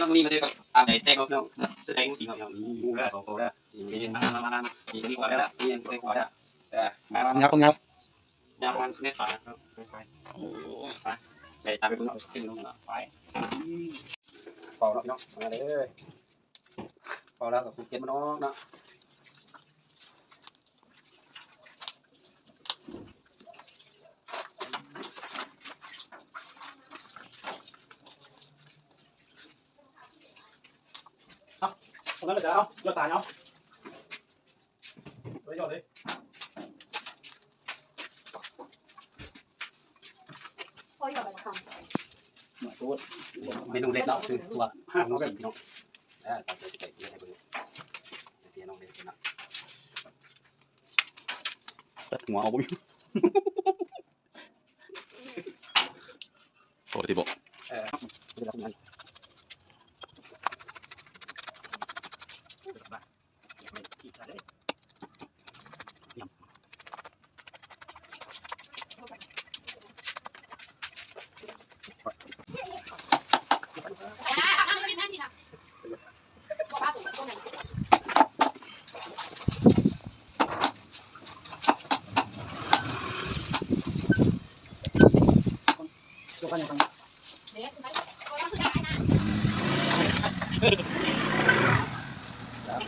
ต้องนี่มาด้วยกับอ่าไหนสเต็เนาะสเต็กสีเขาะนี่งูแล้วสองตัวแล้วนี่มามามานี่นี่กว่าแล้วนี่ยังไม่กว่าแล้วแต่มามางับงับยาวมันเนี่ยขาครับไปไปตามไปดูเนาะขึ้นลงไปเป่าเนาะพี่น้องมาเลยเป่าแล้วกับสุเก็ตมันออกเนาะตรงนั้นเลยจะเอาเลือดตายเอาดเลยพอหยอดอะไรตัวเมนูเล็กเนาะคือสัวห้าโมงสิบพี่น้องนะ งเด็กนะตัดหัวเอาบุ้ยปกติบอกเออเดี๋ยวเราทำงานตั ว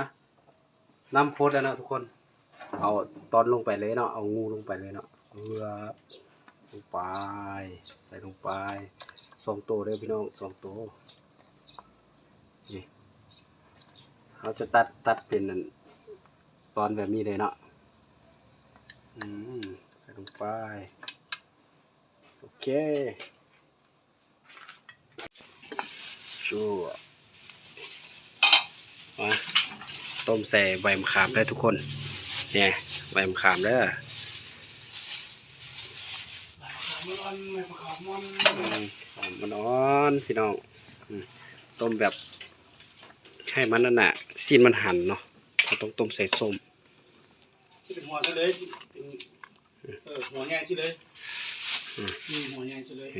าน้ำโพดแล้วเนาะทุกคน เอาตอนลงไปเลยเนาะ เอางูลงไปเลยเนาะเอือลงไป ใส่ลงไปสองตัวเลยพี่น้องสองตัวนี่เราจะตัดตัดเป็นตอนแบบนี้เลยเนาะ ใส่ลงไป โอเคชัวร์มาต้มใส่ใบมะขามได้ทุกคน เนี่ยใบมะขามเด้ออืมขามมันอ่อนพี่น้องอืมต้มแบบให้มันนั่นน่ะซีนมันหั่นเนาะเราต้องต้มใส่ส้ม ที่เป็นหัวใช่เลยเป็นเออหัวแง่ใช่เลยอืมนี่หัวแง่ใช่เลย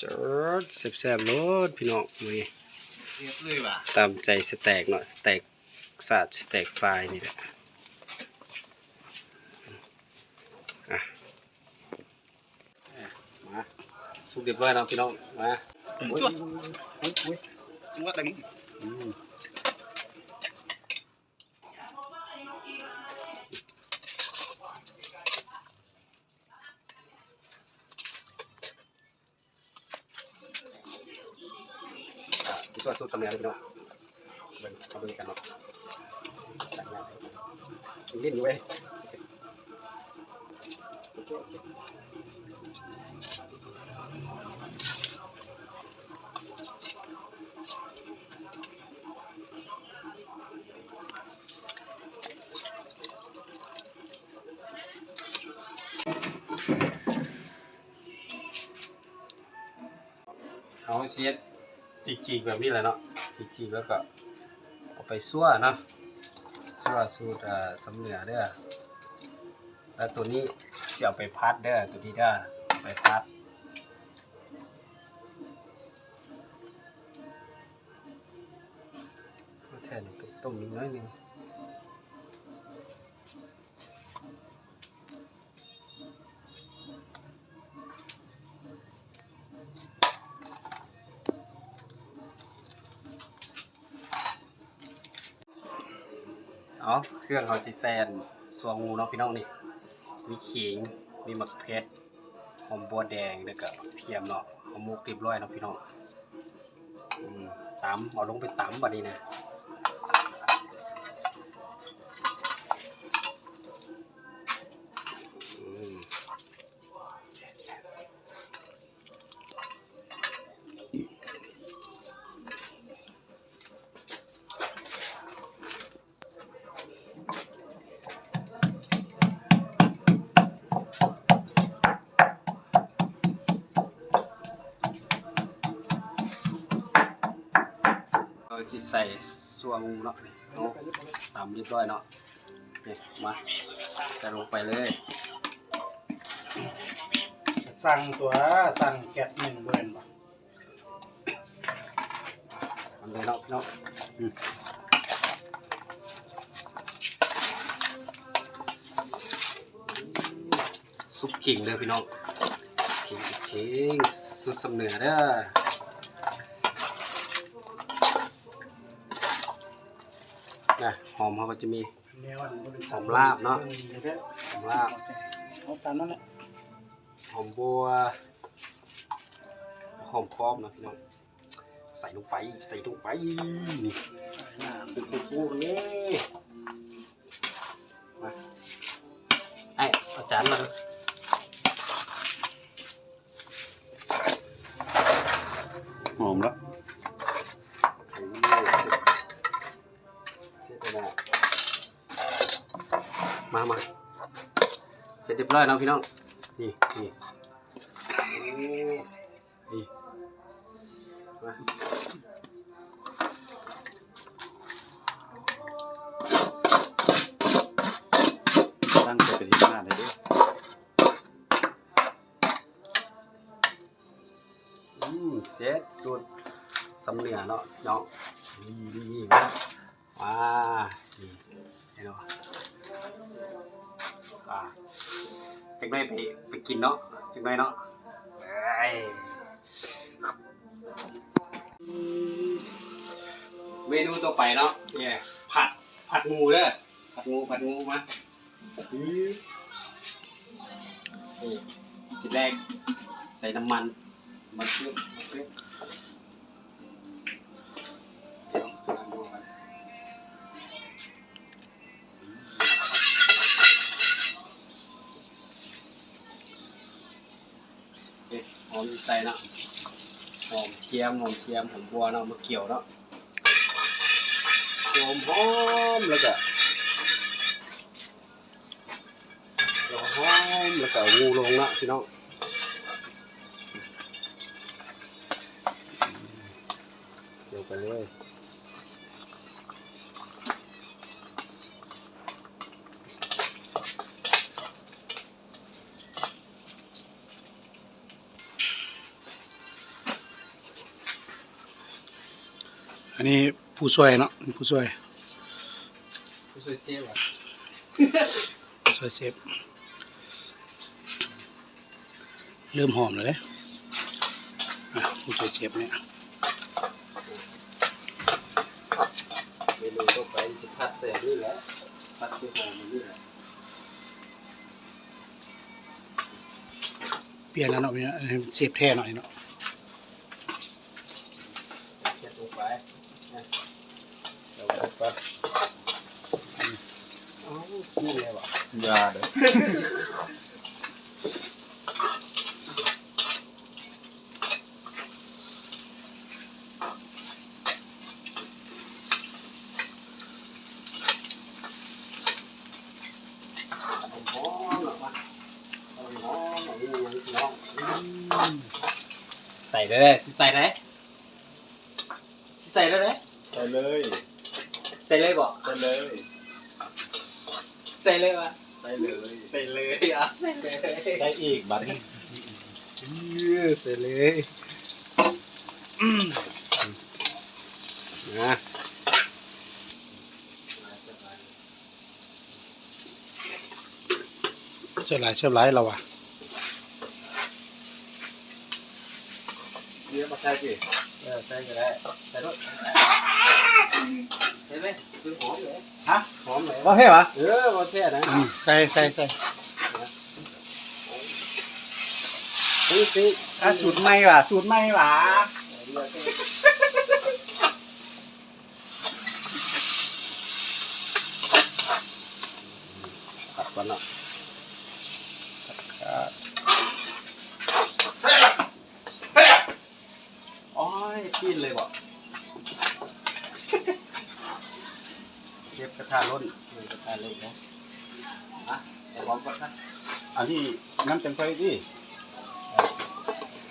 จดแซ่บๆโลดพี่น้องมื้อนี้เรียบเลยว่ะตามใจสแต็กเนาะสแต็กสาดสแต็กทรายนี่แหละอะมาสุกเรียบร้อยแล้วพี่น้องมาโอ้ยจ้วโอ้ยโอ้ยจังหวะแต่งอืมอ่ะสุดสุดสำเนียงเลยพี่น้องเบิ่งเอาเบิ่งกันเนาะแต่งานเล่นอยู่เว้ยเอาเชียด จีกๆแบบนี้แหละเนาะจีกๆแล้วก็เอาไปซั่วเนาะซั่วสูตรอ่อสำเหนือเด้อแล้วตัวนี้จะเอาไปพัดเด้อตัวนี้เด้อไปพัดแทนต้มนิดน้อยนึง เอาเครื่องเขาจีแซนสวงงูเนาะพี่น้องนี่มีขิงมีมะเขือหอมบัวแดงแล้วก็เทียมเนาะหอมมุกเรียบร้อยเนาะพี่น้องอืมตำเอาลงไปตำบัดนี้นะ วงเนาะนี่เอาตำเรียบร้อยเนาะนี่มาใส่ลงไปเลยสั่งตัวสั่งแกะหนึ่งเบิร์นบ่ทำเลยเนาะเนาะอืมซุปขิงเด้อพี่น้องขิงขิงสุดสำเนือเด้อ นะหอมเขาก็จะมีแนวอันนี้เป็นหอมลาบเนาะ หอมลาบเอาตามนั้นแหละหอมบัว หอมครอบนะพี่น้อง ใส่ลงไป ใส่ลงไปนี่หน้าปูปูปูเลย อยแล้วพี่น้อง นี่นี่นี่มาตั้งใจเป็นที่หน้าเลยด้วยอืมเสร็จสุดสำเนียงเนาะเนาะนี่นี่นี่ว้านี่ อ่าจังได้ไปไปกินเนาะจังได้เนาะเอ้ยเมนูต่อไปเนาะเนี่ยผัดผัดงูเด้อผัดงูผัดงูมานี่ทีแรกใส่น้ำมันมาเชื่อมมาเชื่อม มใส่เนาะหอมเทียมหอมเทียมหอมบัวเนาะมาเกี่ยวเนาะหอมหอมแล้วก็แล้วก็หอมแล้วก็งูลงเนาะพี่น้องเกี่ยวไปเลย อันนี้ผู้ช่วยเนาะผู้ช่วยผู้ช่วยเสียบอะผู้ช่วยเซฟเริ่มหอมเลยเด้อะผู้ช่วยเชฟเนี่ยเมนูต่อไปจะผัดใส่อันนี่แหละผัดใส่หอมอันนี่แหละเปลี่ยนแล้วเนาะเนี่ยให้เซฟแท้หน่อยเนาะ เช็ดลงไปนะเดี๋ยวลงไปเอ้านี่เลยว่ะ ยาเด้อ หอมหอมหรอวะหอมหอมหอมนี่ยังพี่น้องอืมใส่ เลยสิใส่ไหนสิใส่เลยไหมใส่เลยใส่เลยบอกใส่เลยใส่เลยวะใส่เลยใส่เลยอะใส่เลยใส่อีกบัดนี้เสร็จเลยนะเชื่อหลายเชื่อหลายเราอะ เยอะมา ใส่สิเออใส่ก็ได้ใส่รถเห็นไหมคือหอมเลยฮะหอมเลยว่าเฮ้ยวะเออมาแท้นะอืมใส่ใส่ใส่นี่สิอะสูตรใหม่ว่ะสูตรใหม่ว่ะ ตัดก่อนเนาะโอ้ยปีนเลย บ่เก็บกระทะล้นเออกระทะล้นนะอะแต่พร้อมก่อนนะอันนี้น้ำจังไฟดิ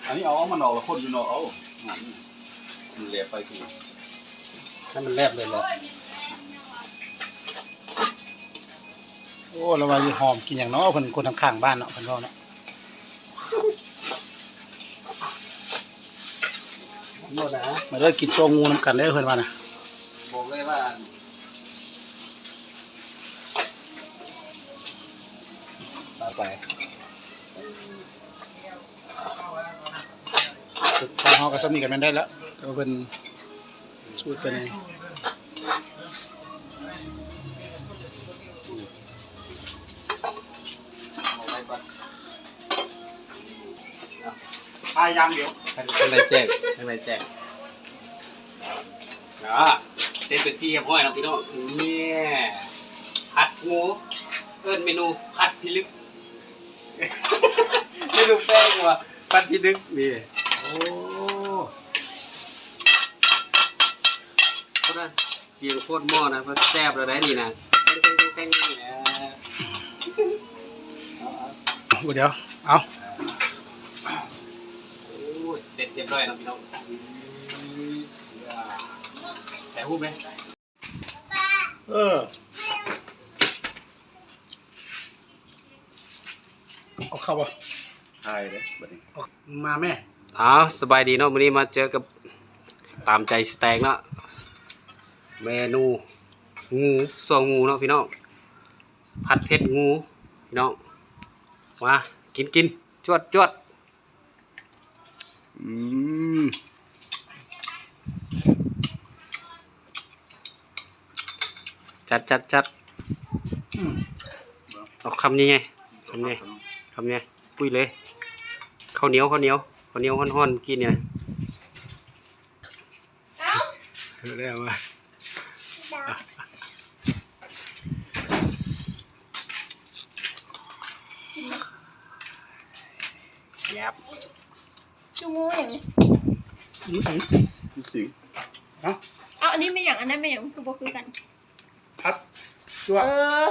อันนี้เอาเอามันออกแล้วคนอยู่เนอกเอาอันนี้มันเหลียบไปทีให้มันแลบเลยแหละโอ้เราว่าอยู่หอมกินอย่างเนาะเพิ่นคนข้างๆบ้านเนาะเพิ่นเว้าเนาะ หมดนะมาเด้อกินโซงูนํกันเด้อเพิ่นว่านะบอกเลยว่าต่อไปทางเฮาก็สำนีกันแม่นได้แล้วแต่ว่าเพิ่นสูตรเป็นไงทายอย่างเดียว ข้างในแจ้งข้างในแจ้งอ่าเสร็จเป็นที่เรียบร้อยแล้วพี่น้องเนี่ยผัดงูเอิ้นเมนูผัดพิลึกเมนูแป้งว่ะผัดพิลึกนี่โอ้โคตรเสียงโคตรหม้อนะเพราะแซ่บแล้วได้นี่นะเต้งเต้งเต้งนี่นเอาเอาเดี๋ยวเอา เสร็จเรียบร้อยแล้วพี่น้องแต่หูปไหมเออเอาเข้าบ่ทายเด้อบัดนี้เอามาแม่อ้าวสบายดีเนาะวันนี้มาเจอกับตามใจสแต็กเนาะเมนูงูซองงูเนาะพี่น้องผัดเผ็ดงูพี่น้องมากินกินจวดจวด อืมจัดจัดจัดอืมเอาคำนี้ไงคำนี้คำนี้ปุ้ยเลยข้าวเหนียวข้าวเหนียวข้าวเหนียวห่อนๆกินเนี่ยเรียกว่ายับ จูงูอย่างอืมอืมรู้สึกเอาเอาอันนี้เป็นอย่างอันนั้นเป็นอย่างคือบ่คือกัน พัดตัว เออ